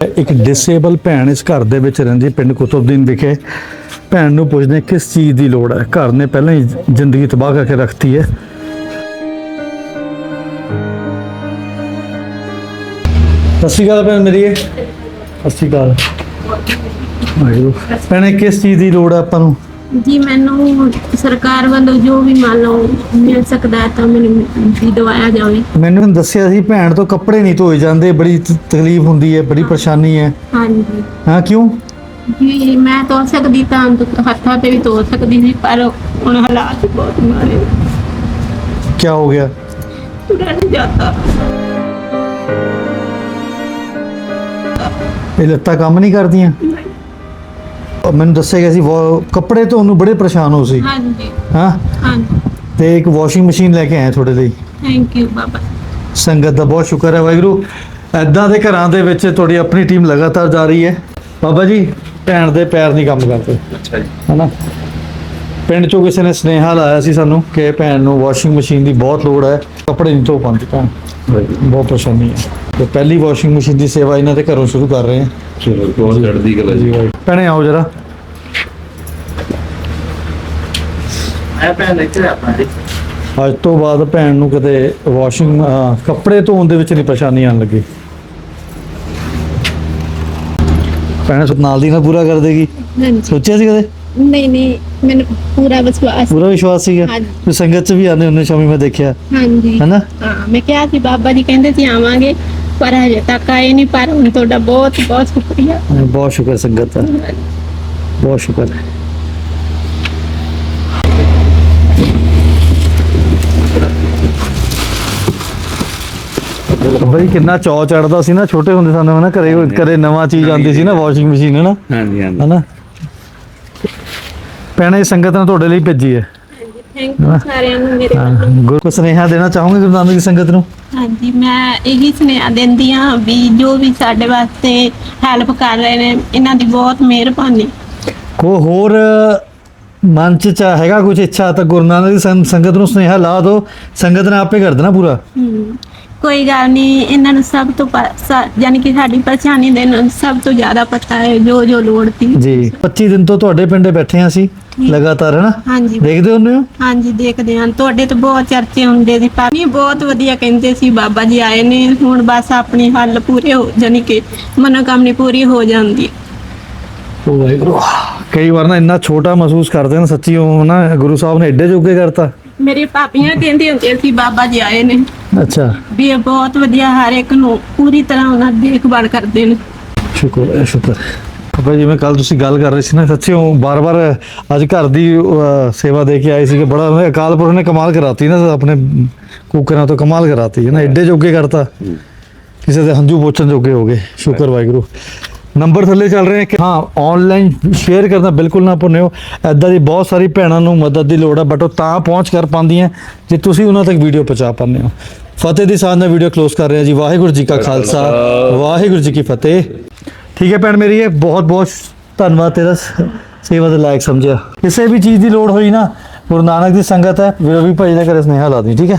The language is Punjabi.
ਇੱਕ ਡਿਸੇਬਲ ਭੈਣ ਇਸ ਘਰ ਦੇ ਵਿੱਚ ਰਹਿੰਦੀ ਪਿੰਡ ਕੁਤਬਦੀਨ ਵਿਖੇ। ਭੈਣ ਨੂੰ ਪੁੱਛਦੇ ਕਿਸ ਚੀਜ਼ ਦੀ ਲੋੜ ਹੈ। ਘਰ ਨੇ ਪਹਿਲਾਂ ਹੀ ਜ਼ਿੰਦਗੀ ਤਬਾਹ ਕਰਕੇ ਰੱਖਤੀ ਹੈ। ਸਤਿ ਸ਼੍ਰੀ ਅਕਾਲ ਭੈਣ ਮੇਰੀ ਸਤਿ ਸ਼੍ਰੀ ਅਕਾਲ। ਵਾਹਿਗੁਰੂ। ਭੈਣੇ, ਕਿਸ ਚੀਜ਼ ਦੀ ਲੋੜ ਹੈ ਆਪਾਂ ਨੂੰ? ਜੀ ਮੈਨੂੰ ਸਰਕਾਰ ਵੱਲੋਂ ਜੋ ਵੀ ਮੰਨ ਲਓ ਮਿਲ ਸਕਦਾ ਹੈ ਤਾਂ ਮੈਨੂੰ ਵੀ ਦਵਾਇਆ ਜਾਵੇ। ਮੈਨੂੰ ਦੱਸਿਆ ਸੀ ਭੈਣ ਤੋਂ ਕੱਪੜੇ ਨਹੀਂ ਧੋਏ ਜਾਂਦੇ ਬੜੀ ਤ- ਤਕਲੀਫ ਹੁੰਦੀ ਹੈ ਬੜੀ ਪਰੇਸ਼ਾਨੀ ਹੈ। ਹਾਂਜੀ। ਹਾਂ ਕਿਉਂ? ਜੀ ਮੈਂ ਧੋ ਸਕਦੀ ਤਾਂ ਹੱਥਾਂ ਤੇ ਵੀ ਧੋ ਸਕਦੀ ਸੀ ਪਰ ਹੁਣ ਹਾਲਾਤ ਬਹੁਤ ਨੇ। ਕੀ ਹੋ ਗਿਆ? ਤੁਰਿਆ ਨਹੀਂ ਜਾਂਦਾ। ਇਹ ਲੱਤਾਂ ਕੰਮ ਨਹੀਂ ਕਰਦੀਆਂ? ਮੈਨੂੰ ਦੱਸਿਆ ਗਿਆ ਸੀ ਵਾ- ਕੱਪੜੇ ਧੋਣ ਨੂੰ ਬੜੇ ਪਰੇਸ਼ਾਨ ਹੋ ਸੀ। ਹਾਂਜੀ। ਹਾਂ? ਹਾਂਜੀ। ਤੇ ਇੱਕ ਵਾਸ਼ਿੰਗ ਮਸ਼ੀਨ ਲੈ ਕੇ ਆਏ ਤੁਹਾਡੇ ਲਈ। ਥੈਂਕ ਯੂ ਬਾਬਾ। ਸੰਗਤ ਦਾ ਬਹੁਤ ਸ਼ੁਕਰ ਹੈ ਵਾਹਿਗੁਰੂ। ਐਦਾਂ ਦੇ ਘਰਾਂ ਦੇ ਵਿੱਚ ਤੁਹਾਡੀ ਆਪਣੀ ਟੀਮ ਲਗਾਤਾਰ ਜਾ ਰਹੀ ਹੈ। ਬਾਬਾ ਜੀ ਭੈਣ ਦੇ ਪੈਰ ਨਹੀਂ ਕੰਮ ਕਰਦੇ। ਅੱਛਾ ਜੀ। ਹਨਾ? ਪਿੰਡ ਚੋਂ ਕਿਸੇ ਨੇ ਸਨੇਹਾ ਲਾਇਆ ਸੀ ਸਾਨੂੰ ਕਿ ਭੈਣ ਨੂੰ ਵਾਸ਼ਿੰਗ ਮਸ਼ੀਨ ਦੀ ਬਹੁਤ ਲੋੜ ਹੈ। ਕੱਪੜੇ ਨਹੀਂ ਧੋ ਪਾਉਂਦੀ ਭੈਣ। ਬਹੁਤ ਪਰੇਸ਼ਾਨੀ ਹੈ। ਤੇ ਪਹਿਲੀ ਵਾਸ਼ਿੰਗ ਮਸ਼ੀਨ ਦੀ ਸੇਵਾ ਇਹਨਾਂ ਦੇ ਘਰੋਂ ਸ਼ੁਰੂ ਕਰ ਰਹੇ ਹਾਂ। ਚਲੋ ਬਹੁਤ ਚੜਦੀ ਗੱਲ ਹੈ ਜੀ। ਭੈਣੇ ਆਓ ਜਰਾ। ਮੈਂ ਭੈਣ ਇੱਥੇ ਆਪਾਂ ਜੀ? ਅੱਜ ਤੋਂ ਬਾਅਦ ਭੈਣ ਨੂੰ ਕਦੇ ਵਾਸ਼ਿੰਗ ਕੱਪੜੇ ਧੋਣ ਦੇ ਵਿੱਚ ਨਹੀਂ ਪਰੇਸ਼ਾਨੀ ਆਣ ਲੱਗੀ। ਭੈਣ ਨਾਲ ਦੀ ਨਾਲ ਪੂਰਾ ਕਰ ਦੇਗੀ? ਹਾਂਜੀ। ਸੋਚਿਆ ਸੀ ਕਦੇ? ਨਹੀਂ ਨਹੀਂ ਮੈਨੂੰ ਪੂਰਾ ਵਿਸ਼ਵਾਸ ਪੂਰਾ ਵਿਸ਼ਵਾਸ ਸੀਗਾ? ਹਾਂਜੀ। ਤੇ ਸੰਗਤ ਚ ਵੀ ਆਨੇ ਹੁੰਦੇ ਸ਼ਾਮੀ ਮੈਂ ਦੇਖਿਆ। ਹਾਂਜੀ। ਹੈਨਾ? ਹਾਂ ਮੈਂ ਕਿਹਾ ਸੀ ਬਾਬਾ ਜੀ ਕਹਿੰਦੇ ਸੀ ਆਵਾਂਗੇ ਪਰ ਹਜੇ ਤੱਕ ਆਏ ਨਹੀਂ ਪਰ ਹੁਣ ਤੁਹਾਡਾ ਬਹੁਤ ਬਹੁਤ ਸ਼ੁਕਰੀਆ। ਬਹੁਤ ਸ਼ੁਕਰ ਸੰਗਤ ਦਾ। ਬਹੁਤ ਸ਼ੁਕਰ। ਬਈ ਕਿੰਨਾ ਚੌ ਚੜਦਾ ਸੀ ਨਾ ਛੋਟੇ ਹੁੰਦੇ ਸਾਨੂੰ ਹਨਾ ਘਰੇ ਘਰੇ ਨਵਾਂ ਚੀਜ਼ ਆਉਂਦੀ ਸੀ ਨਾ ਵਾਸ਼ਿੰਗ ਮਸ਼ੀਨ ਹਨਾ? ਹਾਂਜੀ ਹਾਂਜੀ। ਹਨਾ? ਪੈਣੇ ਸੰਗਤ ਨੇ ਤੁਹਾਡੇ ਲਈ ਭੇਜੀ ਹੈ। ਥੈਂਕ ਯੂ ਸਾਰਿਆਂ ਨੂੰ ਮੇਰੇ ਵੱਲੋਂ। ਗੁਰੂ ਸੁਨੇਹਾ ਦੇਣਾ ਚਾਹੋਗੇ ਗੁਰੂ ਨਾਨਕ ਦੀ ਸੰਗਤ ਨੂੰ? ਹਾਂਜੀ ਮੈਂ ਇਹੀ ਸੁਨੇਹਾ ਦਿੰਦੀ ਹਾਂ ਵੀ ਜੋ ਵੀ ਸਾਡੇ ਵਾਸਤੇ ਹੈਲਪ ਕਰ ਰਹੇ ਨੇ ਇਹਨਾਂ ਦੀ ਬਹੁਤ ਮਿਹਰਬਾਨੀ। ਕੋ ਹੋਰ ਮਨ ਚ ਚਾ ਹੈਗਾ ਕੁਝ ਇੱਛਾ ਤਾਂ ਗੁਰੂ ਨਾਨਕ ਦੀ ਸੰਗਤ ਨੂੰ ਸੁਨੇਹਾ ਲਾ ਦਿਓ। ਸੰਗਤ ਨੇ ਆਪੇ ਕਰ ਦੇਣਾ ਪੂਰਾ। ਕੋਈ ਗੱਲ ਨਹੀਂ ਇਹਨਾਂ ਨੂੰ ਸਭ ਤੋਂ ਪ- ਸ- ਯਾਨੀ ਕਿ ਸਾਡੀ ਪਰੇਸ਼ਾਨੀ ਦੇ ਨਾਲ ਸਭ ਤੋਂ ਜ਼ਿਆਦਾ ਪਤਾ ਹੈ ਜੋ ਜੋ ਲੋੜ ਸੀ। ਜੀ 25 ਦਿਨ ਤੋਂ ਤੁਹਾਡੇ ਪਿੰਡੇ ਬੈਠੇ ਹਾਂ ਅਸੀਂ ਲਗਾਤਾਰ ਹੈ ਨਾ ਹਾਂਜੀ। ਦੇਖਦੇ ਹੁੰਦੇ ਹੋ? ਹਾਂਜੀ ਦੇਖਦੇ ਹਾਂ। ਤੁਹਾਡੇ ਤੋਂ ਬਹੁਤ ਚਰਚੇ ਹੁੰਦੇ ਸੀ ਪਰ ਨਹੀਂ ਬਹੁਤ ਵਧੀਆ ਕਹਿੰਦੇ ਸੀ ਬਾਬਾ ਜੀ ਆਏ ਨੇ ਹੁਣ ਬਸ ਆਪਣੀ ਹੱਲ ਪੂਰੇ ਹੋ ਯਾਨੀ ਕਿ ਮਨੋਕਾਮਨੀ ਪੂਰੀ ਹੋ ਜਾਂਦੀ ਹੈ। ਉਹ ਵਾਹਿਗੁਰੂ। ਕਈ ਵਾਰ ਨਾ ਇੰਨਾ ਛੋਟਾ ਮਹਿਸੂਸ ਕਰਦੇ ਨੇ ਸੱਚੀ ਉਹ ਨਾ ਗੁਰੂ ਸਾਹਿਬ ਨੇ ਐਡੇ ਜੋਗੇ ਕਰਤਾ। ਮੇਰੇ ਪਾਪੀਆਂ ਕਹਿੰਦੇ ਹੁੰਦੇ ਸੀ ਬਾਬਾ ਜੀ ਆਏ ਨੇ। ਅੱਛਾ। ਵੀ ਇਹ ਬਹੁਤ ਵਧੀਆ ਹਰ ਇੱਕ ਨੂੰ ਪੂਰੀ ਤਰ੍ਹਾਂ ਉਹਨਾਂ ਦੀ ਦੇਖਭਾਲ ਕਰਦੇ ਨੇ। ਸ਼ੁਕਰ ਹੈ ਸ਼ੁਕਰ। ਬਾਬਾ ਜਿਵੇਂ ਕੱਲ ਤੁਸੀਂ ਗੱਲ ਕਰ ਰਹੇ ਸੀ ਨਾ ਸੱਚੀ ਉਹ ਬਾਰ-ਬਾਰ ਅੱਜ ਘਰ ਦੀ ਅਹ, ਸੇਵਾ ਦੇ ਕੇ ਆਏ ਸੀ ਕਿ ਬੜਾ ਉਹਨੇ ਅਕਾਲ ਪੁਰਖ ਨੇ ਕਮਾਲ ਕਰਾਤੀ ਨਾ ਆਪਣੇ ਕੁਕਰਾਂ ਤੋਂ ਕਮਾਲ ਕਰਾਤੀ ਹੈ ਨਾ। ਐਡੇ ਜੋਗੇ ਕਰਤਾ। ਕਿਸੇ ਦੇ ਹੰਝੂ ਪੋਚਣ ਜੋਗੇ ਹੋ ਗਏ। ਸ਼ੁਕਰ ਵਾਹਿਗੁਰੂ। ਨੰਬਰ ਥੱਲੇ ਚੱਲ ਰਹੇ ਹੈ ਕਿ ਹਾਂ ਆਨਲਾਈਨ ਸ਼ੇਅਰ ਕਰਨਾ ਬਿਲਕੁਲ ਨਾ ਭੁੱਲਿਓ ਐਦਾਂ ਦੀ ਬਹੁਤ ਸਾਰੀ ਭੈਣਾਂ ਨੂੰ ਮਦਦ ਦੀ ਲੋੜ ਹੈ ਬਟ ਉਹ ਤਾਂ ਪਹੁੰਚ ਕਰ ਪਾਉਂਦੀਆਂ। ਜੇ ਤੁਸੀਂ ਉਹਨਾਂ ਤੱਕ ਵੀਡੀਓ ਪਹੁੰਚਾ ਪਾਉਂਦੇ ਹੋ। ਫਤਿਹ ਦੀ ਸਾਧ ਨਾਲ ਵੀਡੀਓ ਕਲੋਜ਼ ਕਰ ਰਹੇ ਹਾਂ ਜੀ। ਵਾਹਿਗੁਰੂ ਜੀ ਕਾ ਖਾਲਸਾ। ਵਾਹਿਗੁਰੂ ਜੀ ਕੀ ਫਤਿਹ। ਠੀਕ ਹੈ ਭੈਣ ਮੇਰੀ ਇਹ ਬਹੁਤ ਬਹੁਤ ਧੰਨਵਾਦ ਤੇਰਾ ਸੇਵਾ ਦੇ ਲਾਇਕ ਸਮਝਿਆ। ਕਿਸੇ ਵੀ ਚੀਜ਼ ਦੀ ਲੋੜ ਹੋਈ ਨਾ ਗੁਰੂ ਨਾਨਕ ਦੀ ਸੰਗਤ ਹੈ। ਵੀਰੋ ਵੀ ਭਾਈ ਦਾ ਕਰੇ ਸੁਨੇਹਾ ਲਾ ਦੀ ਠੀਕ ਹੈ?